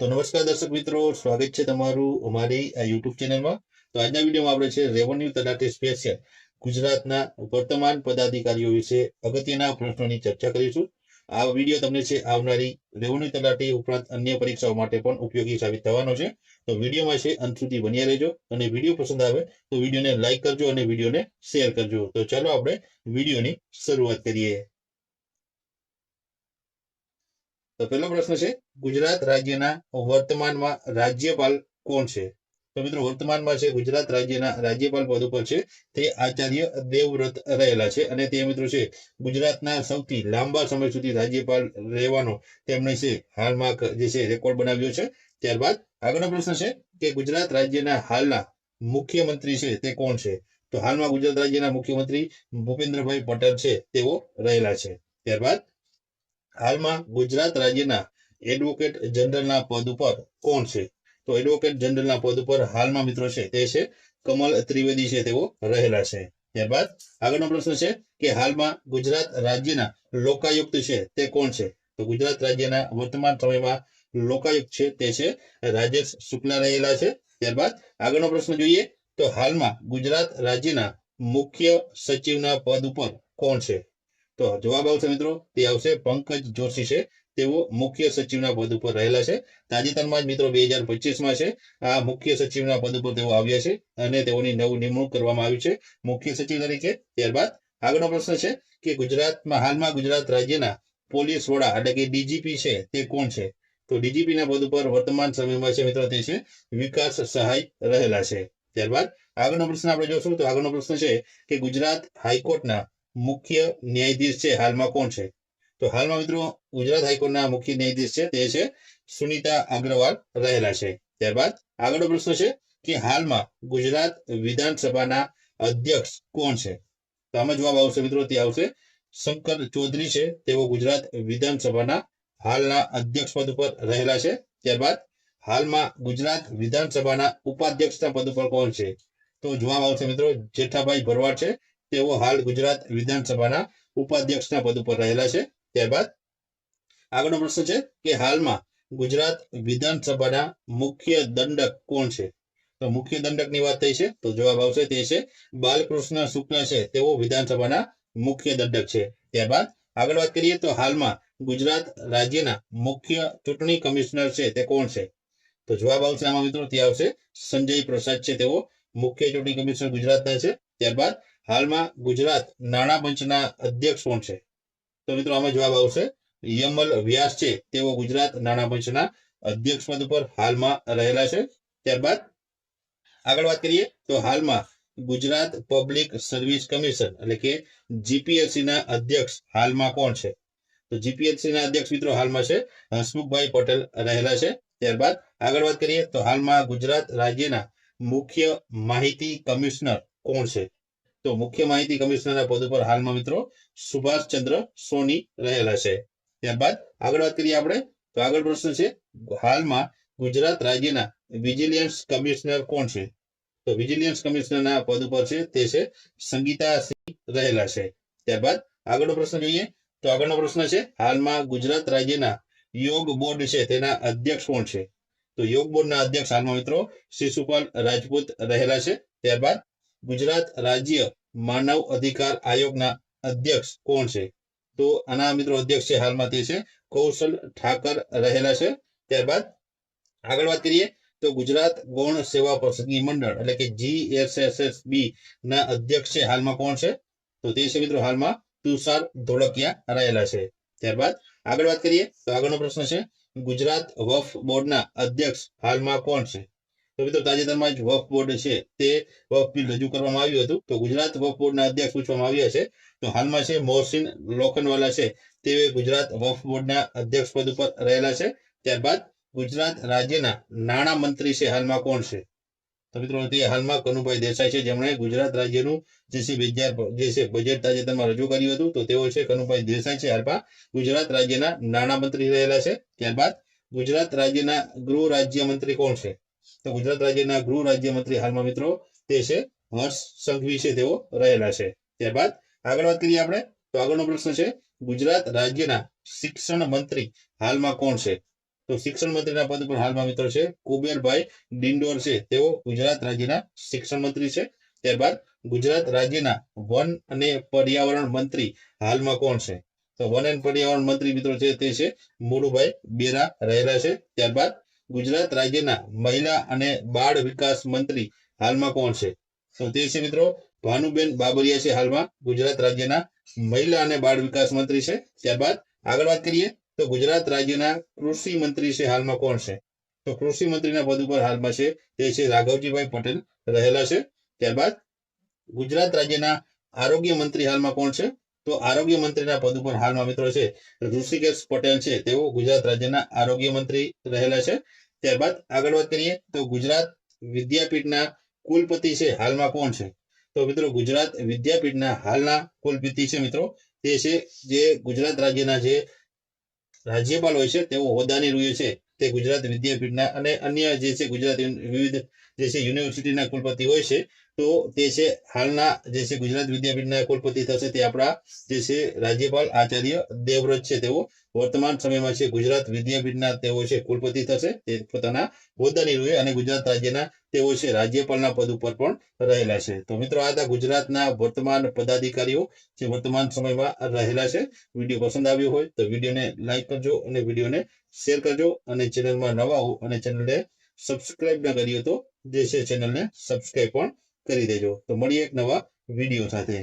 તો નમસ્કાર દર્શક મિત્રો, સ્વાગત છે તમારું અમારી આ યુટ્યુબ ચેનલમાં તો આજના વિડીયોમાં આપણે છે રેવન્યુ તલાટી સ્પેશિયલ ગુજરાતના વર્તમાન પદાધિકારીઓ વિશે અગત્યના પ્રશ્નોની ચર્ચા કરીશું. આ વીડિયો તમને છે આવનારી રેવન્યુ તલાટી ઉપરાંત અન્ય પરીક્ષાઓ માટે પણ ઉપયોગી સાબિત થવાનો છે. તો વિડીયોમાં છે અંત સુધી બન્યા રહેજો અને વીડિયો પસંદ આવે તો વિડીયોને લાઇક કરજો અને વિડીયોને શેર કરજો. તો ચાલો આપણે વિડીયોની શરૂઆત કરીએ. તો પહેલો પ્રશ્ન છે, ગુજરાત રાજ્યના વર્તમાનમાં રાજ્યપાલ કોણ છે? તો મિત્રો વર્તમાનમાં છે ગુજરાત રાજ્યના રાજ્યપાલ પદ ઉપર છે તે આચાર્ય દેવવ્રત રહેલા છે અને તે મિત્રો છે ગુજરાતના સૌથી લાંબા સમય સુધી રાજ્યપાલ રહેવાનો તેમણે છે હાલમાં જે છે રેકોર્ડ બનાવ્યો છે. ત્યારબાદ આગળનો પ્રશ્ન છે કે ગુજરાત રાજ્યના હાલના મુખ્યમંત્રી છે તે કોણ છે? તો હાલમાં ગુજરાત રાજ્યના મુખ્યમંત્રી ભૂપેન્દ્રભાઈ પટેલ છે તેઓ રહેલા છે. ત્યારબાદ હાલમાં ગુજરાત રાજ્યના એડવોકેટ જનરલના પદ ઉપર કોણ છે? તો એડવોકેટ જનરલના પદ ઉપર હાલમાં મિત્રો છે તે છે કમલ ત્રિવેદી છે, તેઓ રહેલા છે. ત્યારબાદ આગળનો પ્રશ્ન છે કે હાલમાં ગુજરાત રાજ્યના લોકાયુક્ત છે તે કોણ છે? તો ગુજરાત રાજ્યના વર્તમાન સમયમાં લોકાયુક્ત છે તે છે રાજેશ શુક્લા રહેલા છે. ત્યારબાદ આગળનો પ્રશ્ન જોઈએ તો હાલમાં ગુજરાત રાજ્યના મુખ્ય સચિવના પદ ઉપર કોણ છે? તો જવાબ આવશે મિત્રો, તે આવશે પંકજ જોશી છે. તેઓ મુખ્ય સચિવના પદ ઉપર રહેલા છે. તાજેતરમાં જ મિત્રો બે હજાર પચીસમાં છે. આ મુખ્ય સચિવના પદ ઉપર તેઓ આવ્યા છે અને તેઓની નવું નિમણૂક કરવામાં આવી છે. મુખ્ય સચિવ તરીકે ત્યારબાદ આગળનો પ્રશ્ન છે કે ગુજરાતમાં હાલમાં ગુજરાત રાજ્યના પોલીસ વડા એટલે કે ડીજીપી છે તે કોણ છે? તો ડીજીપી ના પદ ઉપર વર્તમાન સમયમાં છે મિત્રો તે છે વિકાસ સહાય રહેલા છે. ત્યારબાદ આગળનો પ્રશ્ન આપણે જોશું. તો આગળનો પ્રશ્ન છે કે ગુજરાત હાઈકોર્ટના મુખ્ય ન્યાયાધીશ છે, હાલમાં કોણ છે? તો હાલમાં મિત્રો ગુજરાત હાઈકોર્ટના મુખ્ય ન્યાયાધીશ છે, તે છે સુનિતા અગ્રવાલ રહેલા છે. ત્યારબાદ આગળનો પ્રશ્ન છે કે હાલમાં ગુજરાત વિધાનસભાના અધ્યક્ષ કોણ છે? તો આમાં જવાબ આવશે મિત્રો, તે આવશે શંકર ચૌધરી છે, તેઓ ગુજરાત વિધાનસભાના હાલના અધ્યક્ષ પદ ઉપર રહેલા છે. ત્યારબાદ હાલમાં ગુજરાત વિધાનસભાના ઉપાધ્યક્ષના પદ ઉપર કોણ છે? તો જવાબ આવશે મિત્રો, જેઠાભાઈ ભરવાડ છે તેઓ હાલ ગુજરાત વિધાનસભાના ઉપાધ્યક્ષના પદ ઉપર રહેલા છે. ત્યારબાદ આગળનો પ્રશ્ન છે કે હાલમાં ગુજરાત વિધાનસભાના મુખ્ય દંડક કોણ છે? તો મુખ્ય દંડકની વાત થઈ છે તો જવાબ આવશે તે છે બાલકૃષ્ણ શુક્લ છે. તેઓ વિધાનસભાના મુખ્ય દંડક છે. ત્યારબાદ આગળ વાત કરીએ તો હાલમાં ગુજરાત રાજ્યના મુખ્ય ચૂંટણી કમિશનર છે તે કોણ છે? તો જવાબ આવશે આમાં મિત્રો તે આવશે સંજય પ્રસાદ છે તેઓ મુખ્ય ચૂંટણી કમિશનર ગુજરાતના છે. ત્યારબાદ હાલમાં ગુજરાત નાણાં પંચના અધ્યક્ષ કોણ છે? તો મિત્રો આમાં જવાબ આવશે યમલ વ્યાસ છે. તેઓ ગુજરાત નાણાં પંચના અધ્યક્ષ પદ ઉપર હાલમાં રહેલા છે. ત્યારબાદ આગળ વાત કરીએ તો હાલમાં ગુજરાત પબ્લિક સર્વિસ કમિશન એટલે કે જીપીએસસી ના અધ્યક્ષ હાલમાં કોણ છે? તો જીપીએસસી ના અધ્યક્ષ મિત્રો હાલમાં છે હસમુખભાઈ પટેલ રહેલા છે. ત્યારબાદ આગળ વાત કરીએ તો હાલમાં ગુજરાત રાજ્યના મુખ્ય માહિતી કમિશનર કોણ છે? તો મુખ્ય માહિતી કમિશનરના પદ ઉપર હાલમાં મિત્રો સુભાષચંદ્ર સોની રહેલા છે. ત્યારબાદ આગળ વાત કરીએ આપણે, તો આગળ પ્રશ્ન છે, હાલમાં ગુજરાત રાજ્યના વિજિલિયન્સ કમિશનર કોણ છે? તો વિજિલિયન્સ કમિશનરના પદ ઉપર છે તે છે સંગીતા સિંહ રહેલા છે. ત્યારબાદ આગળનો પ્રશ્ન જોઈએ, તો આગળનો પ્રશ્ન છે, હાલમાં ગુજરાત રાજ્યના યોગ બોર્ડ છે તેના અધ્યક્ષ કોણ છે? તો યોગ બોર્ડના અધ્યક્ષ હાલમાં મિત્રો શિશુપાલ રાજપૂત રહેલા છે. ત્યારબાદ ગુજરાત રાજ્ય માનવ અધિકાર આયોગના અધ્યક્ષ કોણ છે? તો આના મિત્રો અધ્યક્ષ છે, હાલમાં તે છે, કૌશલ ઠાકર રહેલા છે. ત્યારબાદ આગળ વાત કરીએ તો ગુજરાત ગૌણ સેવા પસંદગી મંડળ એટલે કે જીએસએસએસબી ના અધ્યક્ષ છે, હાલમાં કોણ છે? તો તે છે મિત્રો હાલમાં તુષાર ધોળકિયા રહેલા છે. ત્યારબાદ આગળ વાત કરીએ તો આગળનો પ્રશ્ન છે, ગુજરાત વફ બોર્ડના અધ્યક્ષ હાલમાં કોણ છે? તો તાજેતરમાં જ વફ બોર્ડ છે તે વફ બિલ રજૂ કરવામાં આવ્યું હતું. તો ગુજરાત વફ બોર્ડના અધ્યક્ષ પૂછવામાં આવ્યા છે. તો હાલમાં છે મોહસિન લોખંડવાલા છે. તે ગુજરાત વફ બોર્ડના અધ્યક્ષ પદ ઉપર રહેલા છે. ત્યારબાદ ગુજરાત રાજ્યના નાણાં મંત્રી છે. હાલમાં કોણ છે? તો મિત્રો હાલમાં કનુભાઈ દેસાઈ છે. જેમણે ગુજરાત રાજ્યનું જે છે જે છે બજેટ તાજેતરમાં રજૂ કર્યું હતું. તો તેઓ છે કનુભાઈ દેસાઈ છે. હાલમાં ગુજરાત રાજ્યના નાણાં મંત્રી રહેલા છે. ત્યારબાદ ગુજરાત રાજ્યના ગૃહ રાજ્ય મંત્રી કોણ છે? તો ગુજરાત રાજ્યના ગૃહ રાજ્યમંત્રી હાલમાં મિત્રો તે છે હર્ષ સંઘવી છે તેઓ રહેલા છે. ત્યારબાદ આગળ વાત કરીએ આપણે, તો આગળનો પ્રશ્ન છે, ગુજરાત રાજ્યના શિક્ષણ મંત્રી હાલમાં કોણ છે? તો શિક્ષણ મંત્રીના પદ પર હાલમાં મિત્રો છે, કુબેરભાઈ ડિંડોર છે. તેઓ ગુજરાત રાજ્યના શિક્ષણ મંત્રી છે. ત્યારબાદ ગુજરાત રાજ્યના વન અને પર્યાવરણ મંત્રી હાલમાં કોણ છે? તો વન એન્ડ પર્યાવરણ મંત્રી મિત્રો છે તે છે મોડુભાઈ બેરા રહેલા છે. ત્યારબાદ ગુજરાત રાજ્યના મહિલા અને બાળ વિકાસ મંત્રી હાલમાં કોણ છે? તો તે છે મિત્રો ભાનુબેન બાબરિયા છે હાલમાં ગુજરાત રાજ્યના મહિલા અને બાળ વિકાસ મંત્રી છે. ત્યારબાદ આગળ વાત કરીએ તો ગુજરાત રાજ્યના કૃષિ મંત્રી છે હાલમાં કોણ છે? તો કૃષિ મંત્રીના પદ ઉપર હાલમાં છે તે છે રાઘવજીભાઈ પટેલ રહેલા છે. ત્યારબાદ ગુજરાત રાજ્યના આરોગ્ય મંત્રી હાલમાં કોણ છે? તો આરોગ્ય મંત્રીના પદ ઉપર હાલમાં મિત્રો છે ઋષિકેશ પટેલ છે. તેઓ ગુજરાત રાજ્યના આરોગ્ય મંત્રી રહેલા છે. ત્યારબાદ આગળ વાત કરીએ તો ગુજરાત વિદ્યાપીઠના કુલપતિ છે હાલમાં કોણ છે? તો મિત્રો ગુજરાત વિદ્યાપીઠના હાલના કુલપતિ છે મિત્રો તે છે જે ગુજરાત રાજ્યના જે રાજ્યપાલ હોય છે તેઓ હોદ્દાની રૂએ છે. તે ગુજરાત વિદ્યાપીઠના અને અન્ય જે છે ગુજરાત વિવિધ જે છે યુનિવર્સિટીના કુલપતિ હોય છે, તો તે છે હાલના જે છે ગુજરાત વિદ્યાપીઠના કુલપતિ થશે તે આપણા જે છે રાજ્યપાલ આચાર્ય દેવવ્રત છે તેઓ. વર્તમાન સમયમાં છે ગુજરાત વિદ્યાપીઠના તેઓ છે કુલપતિ થશે તે પોતાના હોદ્દાની રૂએ અને ગુજરાત રાજ્યના તેઓ છે રાજ્યપાલના પદ ઉપર પણ રહેલા છે. તો મિત્રો, આ હતા ગુજરાતના વર્તમાન પદાધિકારીઓ જે વર્તમાન સમયમાં રહેલા છે. વીડિયો પસંદ આવ્યો હોય તો વિડીયોને લાઈક કરજો અને વિડીયોને શેર કરજો અને ચેનલમાં નવા હો અને ચેનલને સબસ્ક્રાઇબ ન કરી તો જે છે ચેનલને સબસ્ક્રાઇબ પણ કરી દેજો. તો મળીએ એક નવા વીડિયો સાથે.